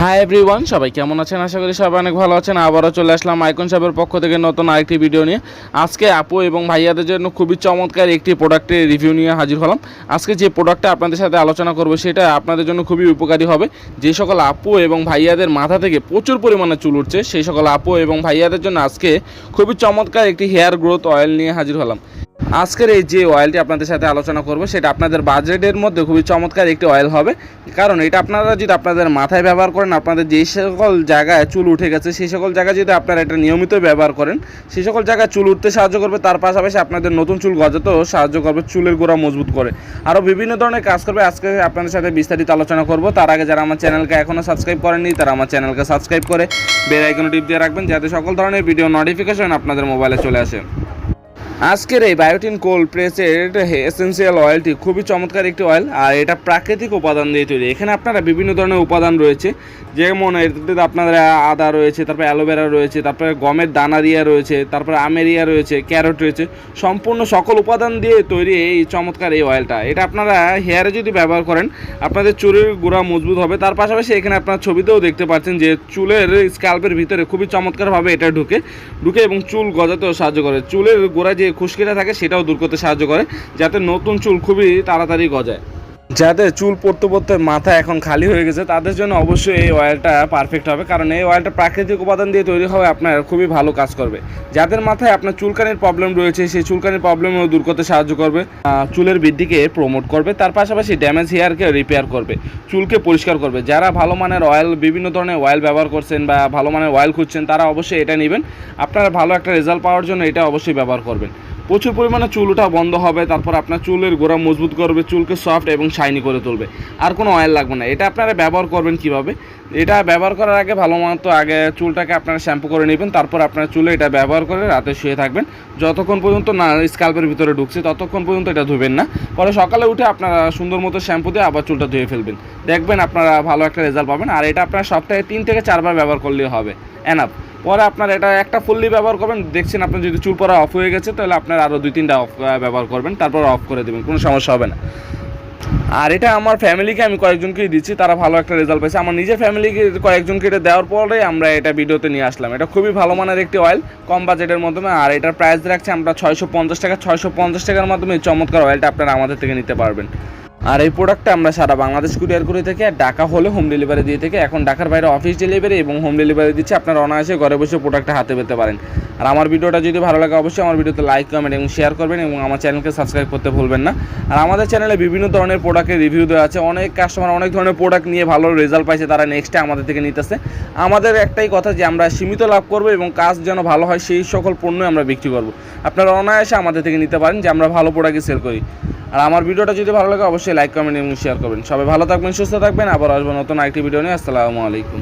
Hi everyone সবাই কেমন আছেন? আশা করি সবাই অনেক ভালো আছেন। আবারও চলে আসলাম আইকন সাহেবের পক্ষ থেকে নতুন আরেকটি ভিডিও নিয়ে। আজকে আপু এবং ভাইয়াদের জন্য খুবই চমৎকার একটি প্রোডাক্টের রিভিউ নিয়ে হাজির হলাম। আজকে যে প্রোডাক্টটা আপনাদের সাথে আলোচনা করব, সেটা আপনাদের জন্য খুবই উপকারী হবে। যে সকল আপু এবং ভাইয়াদের মাথা থেকে প্রচুর পরিমাণে চুল উঠছে, সেই সকল আপু এবং ভাইয়াদের জন্য আজকে খুবই চমৎকার একটি হেয়ার গ্রোথ অয়েল নিয়ে হাজির হলাম। আজকের এই যে অয়েলটি আপনাদের সাথে আলোচনা করব, সেটা আপনাদের বাজেটের মধ্যে খুবই চমৎকার একটি অয়েল হবে। কারণ এটা আপনারা যদি আপনাদের মাথায় ব্যবহার করেন, আপনাদের যে সকল জায়গায় চুল উঠে গেছে, সেই সকল জায়গায় যদি আপনারা এটা নিয়মিত ব্যবহার করেন, সেই সকল জায়গায় চুল উঠতে সাহায্য করবে, তার পাশাপাশি আপনাদের নতুন চুল গজাতেও সাহায্য করবে, চুলের গোড়া মজবুত করে। আরও বিভিন্ন ধরনের কাজ করবে, আজকে আপনাদের সাথে বিস্তারিত আলোচনা করব। তার আগে যারা আমার চ্যানেলকে এখনও সাবস্ক্রাইব করেননি, তারা আমার চ্যানেলকে সাবস্ক্রাইব করে বেল টিপ দিয়ে রাখবেন, যাতে সকল ধরনের ভিডিও নোটিফিকেশন আপনাদের মোবাইলে চলে আসে। আজকের এই বায়োটিন কোল্ড প্রেসের এসেন্সিয়াল অয়েলটি খুবই চমৎকার একটি অয়েল আর এটা প্রাকৃতিক উপাদান দিয়ে তৈরি। এখানে আপনারা বিভিন্ন ধরনের উপাদান রয়েছে, যেমন এতে আপনাদের আদা রয়েছে, তারপরে অ্যালোভেরা রয়েছে, তারপরে গমের দানারিয়া রয়েছে, তারপরে আমেরিয়া রয়েছে, ক্যারট রয়েছে, সম্পূর্ণ সকল উপাদান দিয়ে তৈরি এই চমৎকার এই অয়েলটা এটা আপনারা হেয়ারে যদি ব্যবহার করেন, আপনাদের চুলের গোড়া মজবুত হবে। তার পাশাপাশি এখানে আপনার ছবিতেও দেখতে পাচ্ছেন যে চুলের স্ক্যাল্পের ভিতরে খুবই চমৎকারভাবে এটা ঢুকে ঢুকে এবং চুল গজাতেও সাহায্য করে। চুলের গোড়া যে খুশকিটা থাকে সেটাও দূর করতে সাহায্য করে যাতে নতুন চুল খুবই তাড়াতাড়ি গজায়। যাদের চুল পড়তে পড়তে মাথা এখন খালি হয়ে গেছে, তাদের জন্য অবশ্যই এই অয়েলটা পারফেক্ট হবে। কারণ এই অয়েলটা প্রাকৃতিক উপাদান দিয়ে তৈরি হবে আপনার খুবই ভালো কাজ করবে। যাদের মাথায় আপনার চুলকানির প্রবলেম রয়েছে, সেই চুলকানির প্রবলেমও দূর করতে সাহায্য করবে। চুলের বৃদ্ধিকে প্রমোট করবে। তার পাশাপাশি ড্যামেজ হেয়ারকে রিপেয়ার করবে। চুলকে পরিষ্কার করবে। যারা ভালো মানের অয়েল বিভিন্ন ধরনের অয়েল ব্যবহার করছেন বা ভালো মানের অয়েল খুঁজছেন, তারা অবশ্যই এটা নেবেন। আপনারা ভালো একটা রেজাল্ট পাওয়ার জন্য এটা অবশ্যই ব্যবহার করবেন। প্রচুর পরিমাণে চুল ওঠা বন্ধ হবে, তারপর আপনার চুলের গোড়া মজবুত করবে, চুলকে সফট এবং শাইনি করে তুলবে। আর কোনো অয়েল লাগবে না। এটা আপনারা ব্যবহার করবেন কীভাবে? এটা ব্যবহার করার আগে ভালো মতো আগে চুলটাকে আপনারা শ্যাম্পু করে নেবেন, তারপর আপনার চুলে এটা ব্যবহার করে রাতে শুয়ে থাকবেন। যতক্ষণ পর্যন্ত না স্কাল্পের ভিতরে ঢুকছে, ততক্ষণ পর্যন্ত এটা ধুবেন না। পরে সকালে উঠে আপনারা সুন্দর মতো শ্যাম্পু দিয়ে আবার চুলটা ধুয়ে ফেলবেন। দেখবেন আপনারা ভালো একটা রেজাল্ট পাবেন। আর এটা আপনারা সপ্তাহে তিন থেকে চারবার ব্যবহার করলেই হবে। এনাফ পরে আপনার এটা একটা ফুললি ব্যবহার করবেন, দেখছেন আপনার যদি চুল পরা অফ হয়ে গেছে, তাহলে আপনার আরও দুই তিনটা অফ ব্যবহার করবেন, তারপর অফ করে দেবেন, কোনো সমস্যা হবে না। আর এটা আমার ফ্যামিলিকে আমি কয়েকজনকেই দিচ্ছি, তারা ভালো একটা রেজাল্ট পাইছে। আমার নিজের ফ্যামিলিকে কয়েকজনকে এটা দেওয়ার পরে আমরা এটা ভিডিওতে নিয়ে আসলাম। এটা খুবই ভালো মানের একটি অয়েল কম বাজেটের মাধ্যমে, আর এটার প্রাইস রাখছি আমরা ছয়শো পঞ্চাশ টাকা। ছয়শো পঞ্চাশ টাকার মাধ্যমে চমৎকার অয়েলটা আপনারা আমাদের থেকে নিতে পারবেন। আর এই প্রোডাক্টটা আমরা সারা বাংলাদেশ কুরিয়ার করে থেকে আর ঢাকা হলে হোম ডেলিভারি দিয়ে থেকে এখন ঢাকার বাইরে অফিস ডেলিভারি এবং হোম ডেলিভারি দিচ্ছে আপনারা অনায়াসে ঘরে বসে প্রোডাক্টটা হাতে পেতে পারেন। আর আমার ভিডিওটা যদি ভালো লাগে অবশ্যই আমার ভিডিওতে লাইক কমেন্ট এবং শেয়ার করবেন এবং আমার চ্যানেলকে সাবস্ক্রাইব করতে ভুলবেন না। আর আমাদের চ্যানেলে বিভিন্ন ধরনের প্রোডাক্টের রিভিউ দেওয়া আছে। অনেক কাস্টমার অনেক ধরনের প্রোডাক্ট নিয়ে ভালো রেজাল্ট পাইছে, তারা নেক্সটে আমাদের থেকে নিতেছে। আমাদের একটাই কথা যে আমরা সীমিত লাভ করব এবং কাজ যেন ভালো হয়, সেই সকল পণ্য আমরা বিক্রি করব। আপনারা অনায়াসে আমাদের থেকে নিতে পারেন যে আমরা ভালো প্রোডাক্টই সেল করি। আর আমার ভিডিওটা যদি ভালো লাগে, অবশ্যই লাইক কমেন্ট এবং শেয়ার করবেন। সবাই ভালো থাকবেন, সুস্থ থাকবেন। আবার আসব নতুন আরেকটি ভিডিও নিয়ে। আসসালামু আলাইকুম।